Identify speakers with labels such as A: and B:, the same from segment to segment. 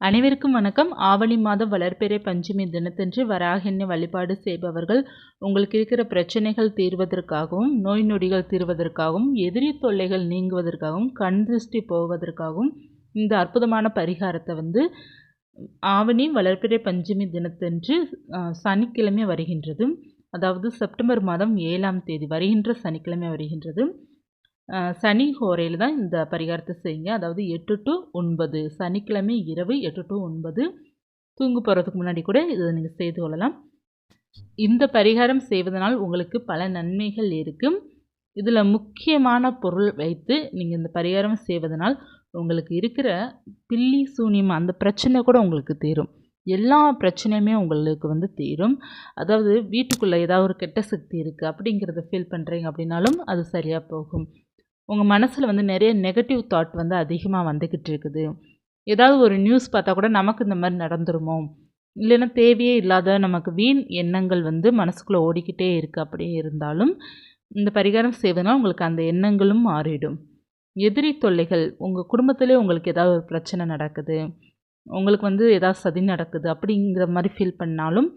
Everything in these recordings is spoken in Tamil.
A: அனைவருக்கும் வணக்கம். ஆவணி மாதம் வளர்பிறை பஞ்சமி தினத்தன்று வராகின்னு வழிபாடு செய்பவர்கள் உங்களுக்கு இருக்கிற பிரச்சனைகள் தீர்வதற்காகவும் நோய் நொடிகள் தீர்வதற்காகவும் எதிரி தொல்லைகள் நீங்குவதற்காகவும் கண் திருஷ்டி போவதற்காகவும் இந்த அற்புதமான பரிகாரத்தை வந்து ஆவணி வளர்பிறை பஞ்சமி தினத்தன்று சனிக்கிழமை வருகின்றது. அதாவது செப்டம்பர் மாதம் ஏழாம் தேதி வருகின்ற சனிக்கிழமை வருகின்றது. சனி ஹோரையில் தான் இந்த பரிகாரத்தை செய்யுங்க. அதாவது எட்டு டு ஒன்பது. சனிக்கிழமை இரவு எட்டு டு ஒன்பது. தூங்கு போகிறதுக்கு முன்னாடி கூட இதை நீங்கள் செய்து கொள்ளலாம். இந்த பரிகாரம் செய்வதனால் உங்களுக்கு பல நன்மைகள் இருக்கும். இதில் முக்கியமான பொருள் வைத்து நீங்கள் இந்த பரிகாரம் செய்வதனால் உங்களுக்கு இருக்கிற பில்லி சூனியம் அந்த பிரச்சனை கூட உங்களுக்கு தீரும். எல்லா பிரச்சனையுமே உங்களுக்கு வந்து தீரும். அதாவது வீட்டுக்குள்ளே ஏதாவது ஒரு கெட்ட சக்தி இருக்குது அப்படிங்கிறத ஃபீல் பண்ணுறீங்க அப்படின்னாலும் அது சரியாக போகும். உங்கள் மனசில் வந்து நிறைய நெகட்டிவ் தாட் வந்து அதிகமாக வந்துக்கிட்டு இருக்குது. ஏதாவது ஒரு நியூஸ் பார்த்தா கூட நமக்கு இந்த மாதிரி நடந்துருமோ? இல்லைன்னா தேவையே இல்லாத நமக்கு வீண் எண்ணங்கள் வந்து மனசுக்குள்ளே ஓடிக்கிட்டே இருக்குது அப்படியே இருந்தாலும் இந்த பரிகாரம் செய்வதனால் உங்களுக்கு அந்த எண்ணங்களும் மாறிடும். எதிரி தொல்லைகள் உங்கள் குடும்பத்திலே உங்களுக்கு ஏதாவது ஒரு பிரச்சனை நடக்குது உங்களுக்கு வந்து ஏதாவது சதி நடக்குது அப்படிங்கிற மாதிரி ஃபீல் பண்ணாலும்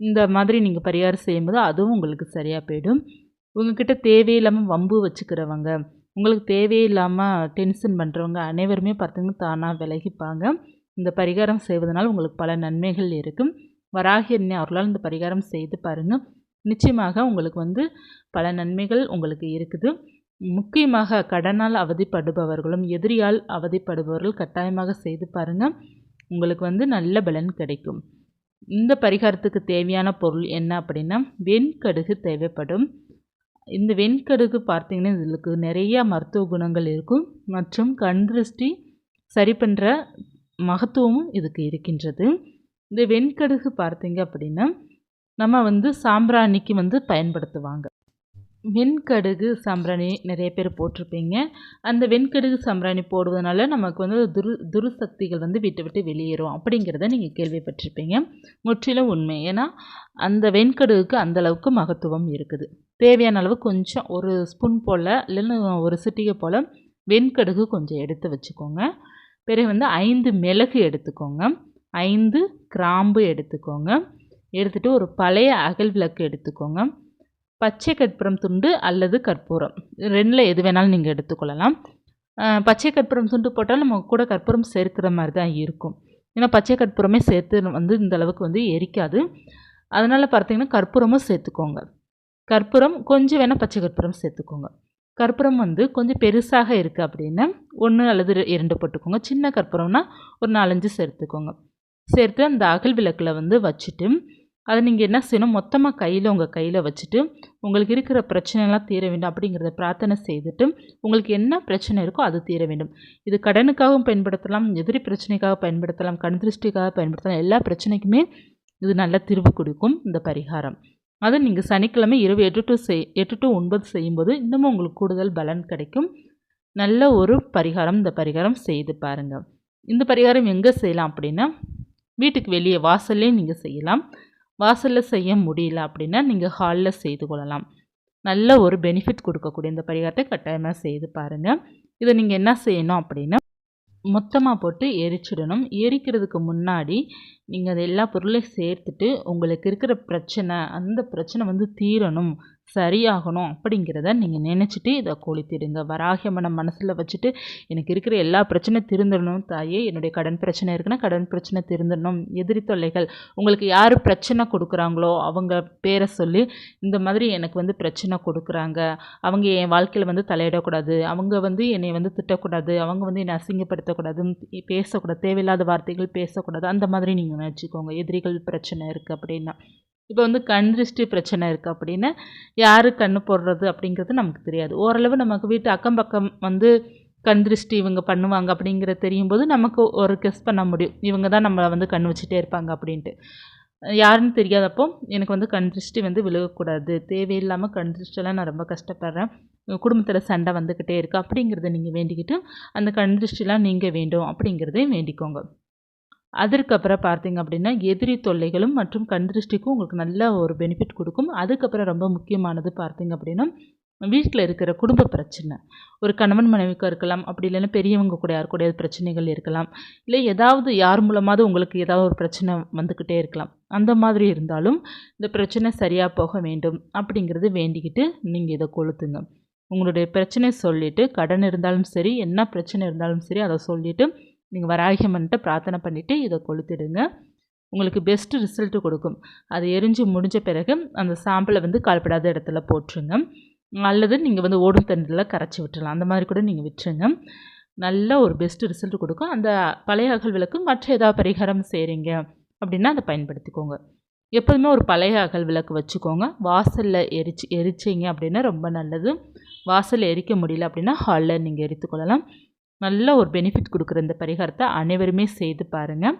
A: இந்த மாதிரி நீங்கள் பரிகாரம் செய்யும்போது அதுவும் உங்களுக்கு சரியாக போயிடும். உங்ககிட்ட தேவையில்லாமல் வம்பு வச்சுக்கிறவங்க உங்களுக்கு தேவையில்லாமல் டென்ஷன் பண்ணுறவங்க அனைவருமே பார்த்தீங்கன்னா தானாக விலகிப்பாங்க. இந்த பரிகாரம் செய்வதனால் உங்களுக்கு பல நன்மைகள் இருக்கும். வராகி என்ன அவர்களால் இந்த பரிகாரம் செய்து பாருங்கள் நிச்சயமாக உங்களுக்கு வந்து பல நன்மைகள் உங்களுக்கு இருக்குது. முக்கியமாக கடனால் அவதிப்படுபவர்களும் எதிரியால் அவதிப்படுபவர்கள் கட்டாயமாக செய்து பாருங்கள் உங்களுக்கு வந்து நல்ல பலன் கிடைக்கும். இந்த பரிகாரத்துக்கு தேவையான பொருள் என்ன அப்படின்னா வெண்கடுகு தேவைப்படும். இந்த வெண்கடுகு பார்த்தீங்கன்னா இதுக்கு நிறைய மருத்துவ குணங்கள் இருக்கும். மற்றும் கண் திருஷ்டி சரி பண்ணுற மகத்துவமும் இதுக்கு இருக்கின்றது. இந்த வெண்கடுகு பார்த்தீங்க அப்படின்னா நம்ம வந்து சாம்பிராணிக்கு வந்து பயன்படுத்துவாங்க. வெண்கடுகு சாம்பிராணி நிறைய பேர் போட்டிருப்பீங்க. அந்த வெண்கடுகு சாம்பிராணி போடுவதனால நமக்கு வந்து துரு துருசக்திகள் வந்து விட்டு விட்டு வெளியேறும் அப்படிங்கிறத நீங்கள் கேள்விப்பட்டிருப்பீங்க. முற்றிலும் உண்மை. ஏன்னா அந்த வெண்கடுகுக்கு அந்த அளவுக்கு மகத்துவம் இருக்குது. தேவையான அளவு கொஞ்சம் ஒரு ஸ்பூன் போல் இல்லைன்னா ஒரு சிட்டிகை போல் வெண்கடுகு கொஞ்சம் எடுத்து வச்சுக்கோங்க. பிறகு வந்து ஐந்து மிளகு எடுத்துக்கோங்க. ஐந்து கிராம்பு எடுத்துக்கோங்க. எடுத்துகிட்டு ஒரு பழைய அகல் விளக்கு எடுத்துக்கோங்க. பச்சை கற்பூரம் துண்டு அல்லது கற்பூரம். ரெண்டில் எது வேணாலும் நீங்கள் எடுத்துக்கொள்ளலாம். பச்சை கற்பூரம் துண்டு போட்டால் நம்ம கூட கற்பூரம் சேர்க்கிற மாதிரி தான் இருக்கும். ஏன்னா பச்சை கற்பூரமே சேர்த்து வந்து இந்த அளவுக்கு வந்து எரிக்காது. அதனால் பார்த்தீங்கன்னா கற்பூரமும் சேர்த்துக்கோங்க. கற்பூரம் கொஞ்சம் வேணால் பச்சை கற்பூரம் சேர்த்துக்கோங்க. கற்பூரம் வந்து கொஞ்சம் பெருசாக இருக்குது அப்படின்னா ஒன்று அல்லது ரெ- இரண்டு போட்டுக்கோங்க. சின்ன கற்பூரம்னா ஒரு நாலஞ்சு சேர்த்துக்கோங்க. சேர்த்து அந்த அகல் விளக்கில் வந்து வச்சுட்டு அதை நீங்கள் என்ன செய்யணும்? மொத்தமாக கையில் உங்கள் கையில் வச்சுட்டு உங்களுக்கு இருக்கிற பிரச்சனைலாம் தீர வேண்டும் அப்படிங்கிறத பிரார்த்தனை செய்துட்டு உங்களுக்கு என்ன பிரச்சனை இருக்கோ அது தீர வேண்டும். இது கடனுக்காகவும் பயன்படுத்தலாம் எதிரி பிரச்சனைக்காக பயன்படுத்தலாம் கண் திருஷ்டிக்காக பயன்படுத்தலாம். எல்லா பிரச்சனைக்குமே இது நல்ல தீர்வு கொடுக்கும் இந்த பரிகாரம். அதை நீங்கள் சனிக்கிழமை இரவு எட்டு டு செய் எட்டு டு ஒன்பது செய்யும்போது இன்னமும் உங்களுக்கு கூடுதல் பலன் கிடைக்கும். நல்ல ஒரு பரிகாரம் இந்த பரிகாரம் செய்து பாருங்கள் இந்த பரிகாரம் எங்கே செய்யலாம் அப்படின்னா வீட்டுக்கு வெளியே வாசல்லே நீங்கள் செய்யலாம். வாசலில் செய்ய முடியல அப்படின்னா நீங்கள் ஹாலில் செய்து கொள்ளலாம். நல்ல ஒரு பெனிஃபிட் கொடுக்கக்கூடிய இந்த பரிகாரத்தை கட்டாயமாக செய்து பாருங்கள் இதை நீங்கள் என்ன செய்யணும் அப்படின்னா மொத்தமாக போட்டு எரிச்சிடணும். எரிக்கிறதுக்கு முன்னாடி நீங்கள் அது எல்லா பொருளையும் சேர்த்துட்டு உங்களுக்கு இருக்கிற பிரச்சனை அந்த பிரச்சனை வந்து தீரணும். சரியாகணும் அப்படிங்கிறத நீங்கள் நினச்சிட்டு இதை கொளுத்திடுங்க. வராகியம்மனை மனசில் வச்சுட்டு எனக்கு இருக்கிற எல்லா பிரச்சனையும் திருந்தணும் தாயே. என்னுடைய கடன் பிரச்சனை இருக்குன்னா கடன் பிரச்சனை திருந்தணும் எதிரி தொல்லைகள். உங்களுக்கு யார் பிரச்சனை கொடுக்குறாங்களோ அவங்க பேரை சொல்லி இந்த மாதிரி எனக்கு வந்து பிரச்சனை கொடுக்குறாங்க. அவங்க என் வாழ்க்கையில் வந்து தலையிடக்கூடாது. அவங்க வந்து என்னை வந்து திட்டக்கூடாது. அவங்க வந்து என்னை அசிங்கப்படுத்தக்கூடாது. பேசக்கூடாது. தேவையில்லாத வார்த்தைகள் பேசக்கூடாது. அந்த மாதிரி நீங்கள் நினச்சிக்கோங்க. எதிரிகள் பிரச்சனை இருக்குது அப்படின்னா. இப்போ வந்து கண் திருஷ்டி பிரச்சனை இருக்குது அப்படின்னா யார் கண் போடுறது அப்படிங்கிறது நமக்கு தெரியாது. ஓரளவு நமக்கு வீட்டு அக்கம் பக்கம் வந்து கண் திருஷ்டி இவங்க பண்ணுவாங்க அப்படிங்கிறது தெரியும் போது நமக்கு ஒரு கெஸ் பண்ண முடியும். இவங்க தான் நம்மளை வந்து கண் வச்சுட்டே இருப்பாங்க அப்படின்ட்டு. யாருன்னு தெரியாதப்போ எனக்கு வந்து கண் திருஷ்டி வந்து விழுகக்கூடாது தேவையில்லாமல் கண் திருஷ்டியெல்லாம் நான் ரொம்ப கஷ்டப்படுறேன். குடும்பத்தில் சண்டை வந்துக்கிட்டே இருக்குது அப்படிங்கிறத நீங்கள் வேண்டிக்கிட்டு அந்த கண் திருஷ்டிலாம் நீங்கள் வேண்டும் அப்படிங்கிறதையும் வேண்டிக்கோங்க. அதற்கப்புறம் பார்த்தீங்க அப்படின்னா எதிரி தொல்லைகளும் மற்றும் கண் திருஷ்டிக்கும் உங்களுக்கு நல்ல ஒரு பெனிஃபிட் கொடுக்கும். அதுக்கப்புறம் ரொம்ப முக்கியமானது பார்த்தீங்க அப்படின்னா வீட்டில் இருக்கிற குடும்ப பிரச்சனை. ஒரு கணவன் மனைவிக்கும் இருக்கலாம் அப்படி இல்லைன்னா பெரியவங்க கூட யார் கூடயாவது பிரச்சனைகள் இருக்கலாம். இல்லை ஏதாவது யார் மூலமாவது உங்களுக்கு ஏதாவது ஒரு பிரச்சனை வந்துக்கிட்டே இருக்கலாம். அந்த மாதிரி இருந்தாலும் இந்த பிரச்சனை சரியாக போக வேண்டும் அப்படிங்கிறது வேண்டிக்கிட்டு நீங்கள் இதை கொளுத்துங்க. உங்களுடைய பிரச்சனை சொல்லிவிட்டு கடன் இருந்தாலும் சரி என்ன பிரச்சனை இருந்தாலும் சரி அதை சொல்லிவிட்டு நீங்கள் வராகியம்மன்ட்ட பிரார்த்தனை பண்ணிவிட்டு இதை கொளுத்திடுங்க. உங்களுக்கு பெஸ்ட்டு ரிசல்ட்டு கொடுக்கும். அது எரிஞ்சு முடிஞ்ச பிறகு அந்த சாம்பிளை வந்து கால்படாத இடத்துல போட்டுருங்க. அல்லது நீங்கள் வந்து ஓடும் தண்ணியில் கரைச்சி விட்டுலாம் அந்த மாதிரி கூட நீங்கள் விட்டுருங்க. நல்ல ஒரு பெஸ்ட்டு ரிசல்ட் கொடுக்கும். அந்த பழைய அகல் விளக்கு மற்ற ஏதாவது பரிகாரம் செய்கிறீங்க அப்படின்னா அதை பயன்படுத்திக்கோங்க. எப்போதுமே ஒரு பழைய அகல் விளக்கு வச்சுக்கோங்க. வாசலில் எரிச்சு எரிச்சிங்க அப்படின்னா ரொம்ப நல்லது. வாசலில் எரிக்க முடியல அப்படின்னா ஹாலில் நீங்கள் எரித்துக்கொள்ளலாம். நல்ல ஒரு பெனிஃபிட் கொடுக்குற இந்த பரிகாரத்தை அனைவருமே செய்து பாருங்கள்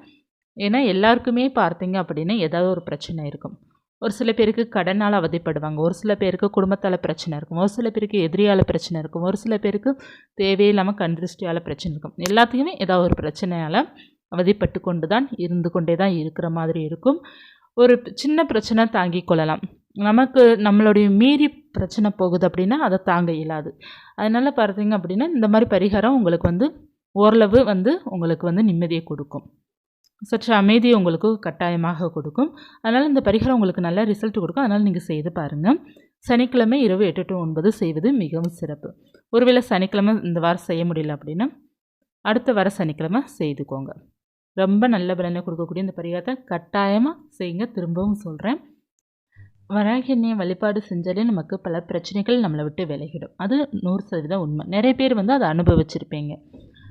A: ஏன்னா எல்லாருக்குமே பார்த்தீங்க அப்படின்னா ஏதாவது ஒரு பிரச்சனை இருக்கும். ஒரு சில பேருக்கு கடனால் அவதிப்படுவாங்க. ஒரு சில பேருக்கு குடும்பத்தால் பிரச்சனை இருக்கும். ஒரு சில பேருக்கு எதிரியால் பிரச்சனை இருக்கும். ஒரு சில பேருக்கு தேவையில்லாமல் கண் திருஷ்டியால் பிரச்சனை இருக்கும். எல்லாத்துக்குமே ஏதாவது ஒரு பிரச்சனையால் அவதிப்பட்டு கொண்டு தான் இருந்து கொண்டே தான் இருக்கிற மாதிரி இருக்கும். ஒரு சின்ன பிரச்சனை தாங்கிக் கொள்ளலாம். நமக்கு நம்மளுடைய மீறி பிரச்சனை போகுது அப்படின்னா அதை தாங்க இயலாது. அதனால் பார்த்தீங்க அப்படின்னா இந்த மாதிரி பரிகாரம் உங்களுக்கு வந்து ஓரளவு வந்து உங்களுக்கு வந்து நிம்மதியை கொடுக்கும். சற்று அமைதியை உங்களுக்கு கட்டாயமாக கொடுக்கும். அதனால் இந்த பரிகாரம் உங்களுக்கு நல்ல ரிசல்ட் கொடுக்கும். அதனால் நீங்கள் செய்து பாருங்கள் சனிக்கிழமை இரவு எட்டு டு ஒன்பது செய்வது மிகவும் சிறப்பு. ஒருவேளை சனிக்கிழமை இந்த வாரம் செய்ய முடியல அப்படின்னா அடுத்த வார சனிக்கிழமை செய்துக்கோங்க. ரொம்ப நல்ல பலனை கொடுக்கக்கூடிய இந்த பரிகாரத்தை கட்டாயமாக செய்யுங்க. திரும்பவும் சொல்கிறேன் வராகி வழிபாடு செஞ்சாலே நமக்கு பல பிரச்சனைகள் நம்மளை விட்டு விலகிடும். அது நூறு சதவீதம் உண்மை. நிறைய பேர் வந்து அதை அனுபவிச்சிருப்பீங்க.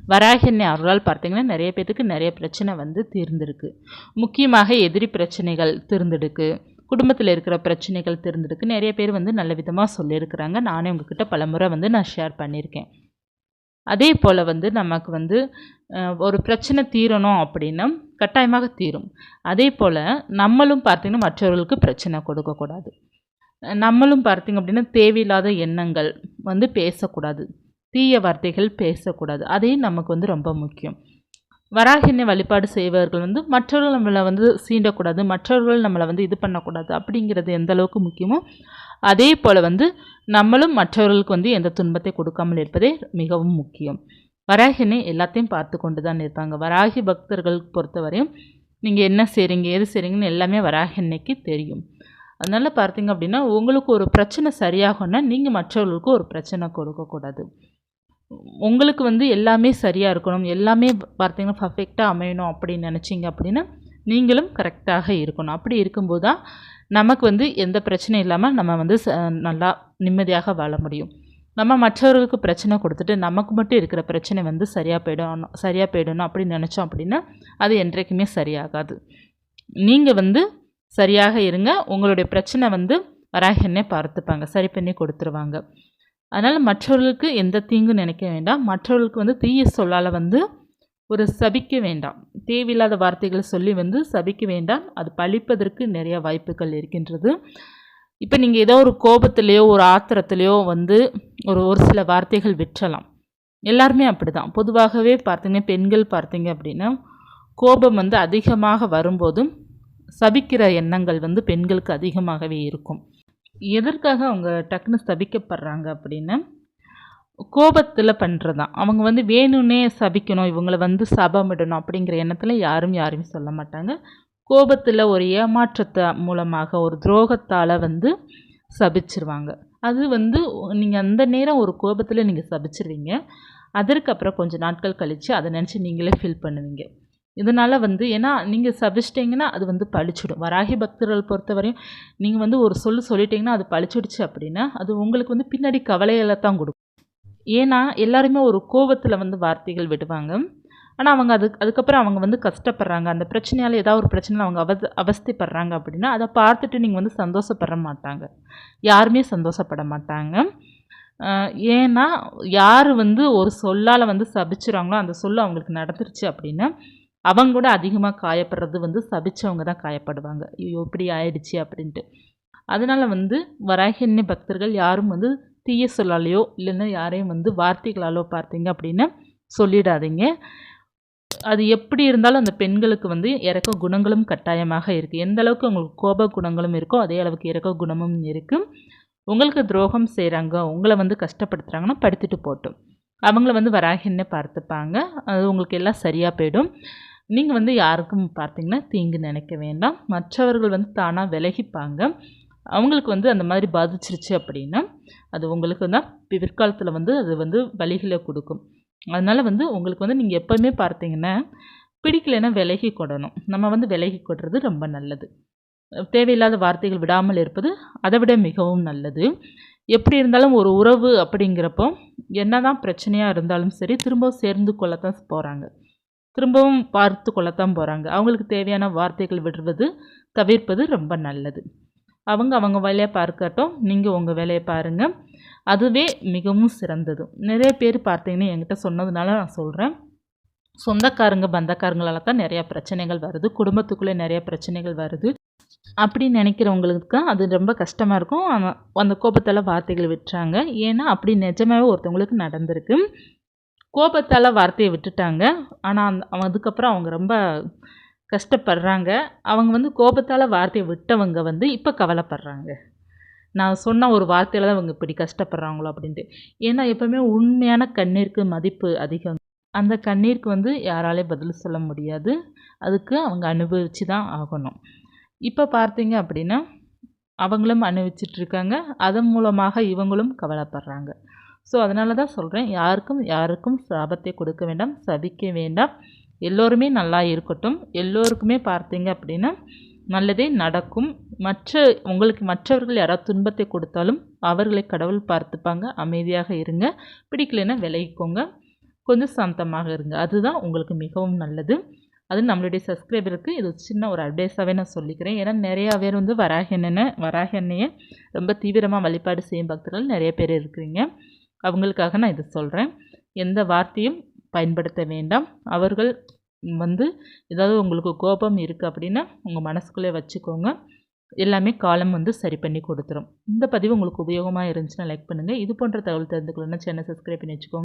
A: வராகி அருளால் பார்த்தீங்கன்னா நிறைய பேத்துக்கு நிறைய பிரச்சனை வந்து தீர்ந்துருக்கு. முக்கியமாக எதிரி பிரச்சனைகள் தீர்ந்தெடுக்கு குடும்பத்தில் இருக்கிற பிரச்சனைகள் தீர்ந்துருக்கு. நிறைய பேர் வந்து நல்ல விதமாக சொல்லியிருக்கிறாங்க. நானே உங்ககிட்ட பல முறை வந்து நான் ஷேர் பண்ணியிருக்கேன். அதே போல் வந்து நமக்கு வந்து ஒரு பிரச்சனை தீரணும் அப்படின்னா கட்டாயமாக தீரும். அதே போல் நம்மளும் பார்த்திங்கன்னா மற்றவர்களுக்கு பிரச்சனை கொடுக்கக்கூடாது நம்மளும் பார்த்திங்க அப்படின்னா தேவையில்லாத எண்ணங்கள் வந்து பேசக்கூடாது. தீய வார்த்தைகள் பேசக்கூடாது. அதையும் நமக்கு வந்து ரொம்ப முக்கியம். வராகினை வழிபாடு செய்வர்கள் வந்து மற்றவர்கள் நம்மளை வந்து சீண்டக்கூடாது மற்றவர்கள் நம்மளை வந்து இது பண்ணக்கூடாது அப்படிங்கிறது எந்த அளவுக்கு முக்கியமோ அதே போல் வந்து நம்மளும் மற்றவர்களுக்கு வந்து எந்த துன்பத்தை கொடுக்காமல் இருப்பதே மிகவும் முக்கியம். வராகினை எல்லாத்தையும் பார்த்து கொண்டு தான் இருப்பாங்க. வராகி பக்தர்கள் பொறுத்தவரையும் நீங்கள் என்ன செய்கிறீங்க எது செய்கிறீங்கன்னு எல்லாமே வராகினைக்கு தெரியும். அதனால் பார்த்தீங்க அப்படின்னா உங்களுக்கு ஒரு பிரச்சனை சரியாகும்னா நீங்கள் மற்றவர்களுக்கு ஒரு பிரச்சனை கொடுக்கக்கூடாது. உங்களுக்கு வந்து எல்லாமே சரியாக இருக்கணும் எல்லாமே பார்த்தீங்கன்னா பர்ஃபெக்டாக அமையணும் அப்படின்னு நினச்சிங்க அப்படின்னா நீங்களும் கரெக்டாக இருக்கணும். அப்படி இருக்கும்போது தான் நமக்கு வந்து எந்த பிரச்சனையும் இல்லாமல் நம்ம வந்து நல்லா நிம்மதியாக வாழ முடியும். நம்ம மற்றவர்களுக்கு பிரச்சனை கொடுத்துட்டு நமக்கு மட்டும் இருக்கிற பிரச்சனை வந்து சரியாக போயிடணும் சரியாக போயிடணும் அப்படின்னு நினச்சோம் அப்படின்னா அது என்றைக்குமே சரியாகாது. நீங்கள் வந்து சரியாக இருங்க உங்களுடைய பிரச்சனை வந்து வராகனே பார்த்துப்பாங்க சரி பண்ணி கொடுத்துருவாங்க. அதனால் மற்றவர்களுக்கு எந்த தீங்கும் நினைக்க வேண்டாம். மற்றவர்களுக்கு வந்து தீய சொல்லால் வந்து ஒரு சபிக்க வேண்டாம். தேவையில்லாத வார்த்தைகளை சொல்லி வந்து சபிக்க வேண்டாம். அது பழிப்பதற்கு நிறைய வாய்ப்புகள் இருக்கின்றது. இப்போ நீங்கள் ஏதோ ஒரு கோபத்திலையோ ஒரு ஆத்திரத்திலையோ வந்து ஒரு ஒரு சில வார்த்தைகள் விற்றலாம். எல்லாருமே அப்படி தான் பொதுவாகவே பார்த்தீங்கன்னா பெண்கள் பார்த்தீங்க அப்படின்னா கோபம் வந்து அதிகமாக வரும்போதும் சபிக்கிற எண்ணங்கள் வந்து பெண்களுக்கு அதிகமாகவே இருக்கும். எதற்காக அவங்க டக்குன்னு சபிக்கப்படுறாங்க அப்படின்னா கோபத்தில் பண்ணுறது தான் அவங்க வந்து வேணும்னே சபிக்கணும் இவங்களை வந்து சபமிடணும் அப்படிங்கிற எண்ணத்தில் யாரும் யாரும் சொல்ல மாட்டாங்க. கோபத்தில் ஒரு ஏமாற்றத்தை மூலமாக ஒரு துரோகத்தால் வந்து சபிச்சிருவாங்க. அது வந்து நீங்கள் அந்த நேரம் ஒரு கோபத்தில் நீங்கள் சபிச்சிருவீங்க. அதற்கப்புறம் கொஞ்சம் நாட்கள் கழித்து அதை நினச்சி நீங்களே ஃபீல் பண்ணுவீங்க. இதனால் வந்து ஏன்னா நீங்கள் சபிச்சிட்டிங்கன்னா அது வந்து பழிச்சிடும். வராகி பக்தர்கள் பொறுத்தவரையும் நீங்கள் வந்து ஒரு சொல்லு சொல்லிட்டீங்கன்னா அது பழிச்சிடுச்சு அப்படின்னா அது உங்களுக்கு வந்து பின்னாடி கவலைகளை தான் கொடுக்கும். ஏன்னா எல்லாருமே ஒரு கோபத்தில் வந்து வார்த்தைகள் விடுவாங்க. ஆனால் அவங்க அதுக்கு அதுக்கப்புறம் அவங்க வந்து கஷ்டப்படுறாங்க. அந்த பிரச்சனையால் ஏதாவது ஒரு பிரச்சனையில் அவங்க அவ அவஸ்தைப்படுறாங்க அப்படின்னா அதை பார்த்துட்டு நீங்கள் வந்து சந்தோஷப்பட மாட்டாங்க. யாருமே சந்தோஷப்பட மாட்டாங்க. ஏன்னா யார் வந்து ஒரு சொல்லால் வந்து சபிச்சுறாங்களோ அந்த சொல்லு அவங்களுக்கு நடந்துருச்சு அப்படின்னா அவங்க கூட அதிகமாக காயப்படுறது வந்து சபிச்சவங்க தான் காயப்படுவாங்க. ஐயோ இப்படி ஆயிடுச்சு அப்படின்ட்டு. அதனால் வந்து வராகின்ய பக்தர்கள் யாரும் வந்து தீய சொல்லாலேயோ இல்லைன்னா யாரையும் வந்து வார்த்தைகளாலோ பார்த்தீங்க அப்படின்னா சொல்லிடாதீங்க. அது எப்படி இருந்தாலும் அந்த பெண்களுக்கு வந்து இறக்க குணங்களும் கட்டாயமாக இருக்குது எந்த அளவுக்கு உங்களுக்கு கோப குணங்களும் இருக்கோ அதே அளவுக்கு இறக்க குணமும் இருக்குது உங்களுக்கு துரோகம் செய்கிறாங்க உங்களை வந்து கஷ்டப்படுத்துகிறாங்கன்னா படுத்துட்டு போட்டும். அவங்கள வந்து வராகின்னு பார்த்துப்பாங்க. அது உங்களுக்கு எல்லாம் சரியாக போயிடும். நீங்கள் வந்து யாருக்கும் பார்த்தீங்கன்னா தீங்கு நினைக்க வேண்டாம். மற்றவர்கள் வந்து தானாக விலகிப்பாங்க. அவங்களுக்கு வந்து அந்த மாதிரி பாதிச்சிருச்சு அப்படின்னா அது உங்களுக்கு தான் பிற்காலத்தில் வந்து அது வந்து வழிகளை கொடுக்கும். அதனால் வந்து உங்களுக்கு வந்து நீங்கள் எப்போவுமே பார்த்தீங்கன்னா பிடிக்கலைன்னா விலகி கொடணும். நம்ம வந்து விலகி கொடுறது ரொம்ப நல்லது. தேவையில்லாத வார்த்தைகள் விடாமல் இருப்பது அதை விட மிகவும் நல்லது. எப்படி இருந்தாலும் ஒரு உறவு அப்படிங்கிறப்போ என்ன தான் பிரச்சனையாக இருந்தாலும் சரி திரும்பவும் சேர்ந்து கொள்ளத்தான் போகிறாங்க திரும்பவும் பார்த்து கொள்ளத்தான் போகிறாங்க அவங்களுக்கு தேவையான வார்த்தைகள் விடுவது தவிர்ப்பது ரொம்ப நல்லது. அவங்க அவங்க வேலையை பார்க்கட்டும் நீங்கள் உங்கள் வேலையை பாருங்கள் அதுவே மிகவும் சிறந்தது. நிறைய பேர் பார்த்தீங்கன்னா என்கிட்ட சொன்னதுனால நான் சொல்கிறேன் சொந்தக்காரங்க பந்தக்காரங்களால தான் நிறையா பிரச்சனைகள் வருது. குடும்பத்துக்குள்ளே நிறைய பிரச்சனைகள் வருது. அப்படின்னு நினைக்கிறவங்களுக்கு தான் அது ரொம்ப கஷ்டமாக இருக்கும். அந்த கோபத்தால் வார்த்தைகள் விட்டுறாங்க. ஏன்னா அப்படி நிஜமாகவே ஒருத்தவங்களுக்கு நடந்திருக்கு. கோபத்தால் வார்த்தையை விட்டுட்டாங்க. ஆனால் அந்த அதுக்கப்புறம் அவங்க ரொம்ப கஷ்டப்படுறாங்க. அவங்க வந்து கோபத்தால் வார்த்தையை விட்டவங்க வந்து இப்போ கவலைப்படுறாங்க. நான் சொன்ன ஒரு வார்த்தையில் தான் அவங்க இப்படி கஷ்டப்படுறாங்களோ அப்படின்ட்டு. ஏன்னா எப்போவுமே உண்மையான கண்ணீருக்கு மதிப்பு அதிகம். அந்த கண்ணீருக்கு வந்து யாராலே பதில் சொல்ல முடியாது. அதுக்கு அவங்க அனுபவித்து தான் ஆகணும். இப்போ பார்த்தீங்க அப்படின்னா அவங்களும் அனுபவிச்சிட்ருக்காங்க அதன் மூலமாக இவங்களும் கவலைப்படுறாங்க. ஸோ அதனால தான் சொல்கிறேன் யாருக்கும் யாருக்கும் சாபத்தை கொடுக்க வேண்டாம். சபிக்க வேண்டாம். எல்லோருமே நல்லா இருக்கட்டும். எல்லோருக்குமே பார்த்தீங்க அப்படின்னா நல்லதே நடக்கும். மற்ற உங்களுக்கு மற்றவர்கள் யாராவது துன்பத்தை கொடுத்தாலும் அவர்களை கடவுள் பார்த்துப்பாங்க. அமைதியாக இருங்க. பிடிக்கலைன்னா விலகிக்கோங்க. கொஞ்சம் சாந்தமாக இருங்க. அதுதான் உங்களுக்கு மிகவும் நல்லது. அது நம்மளுடைய சப்ஸ்கிரைபருக்கு இது சின்ன ஒரு அட்வைஸாகவே நான் சொல்லிக்கிறேன். ஏன்னா நிறையா பேர் வந்து வராகண்ணனை வராகண்ணையை வராக ரொம்ப தீவிரமாக வழிபாடு செய்யும் பக்தர்கள் நிறைய பேர் இருக்கிறீங்க. அவங்களுக்காக நான் இதை சொல்கிறேன் எந்த வார்த்தையும் பயன்படுத்த வேண்டாம். அவர்கள் வந்து ஏதாவது உங்களுக்கு கோபம் இருக்குது அப்படின்னா உங்கள் மனசுக்குள்ளே வச்சுக்கோங்க. எல்லாமே காலம் வந்து சரி பண்ணி கொடுத்துரும். இந்த பதிவு உங்களுக்கு உபயோகமாக இருந்துச்சுன்னா லைக் பண்ணுங்கள் இது போன்ற தகவல் தெரிந்துக்கணுன்னா சேனல் சப்ஸ்கிரைப் பண்ணி வச்சுக்கோங்க.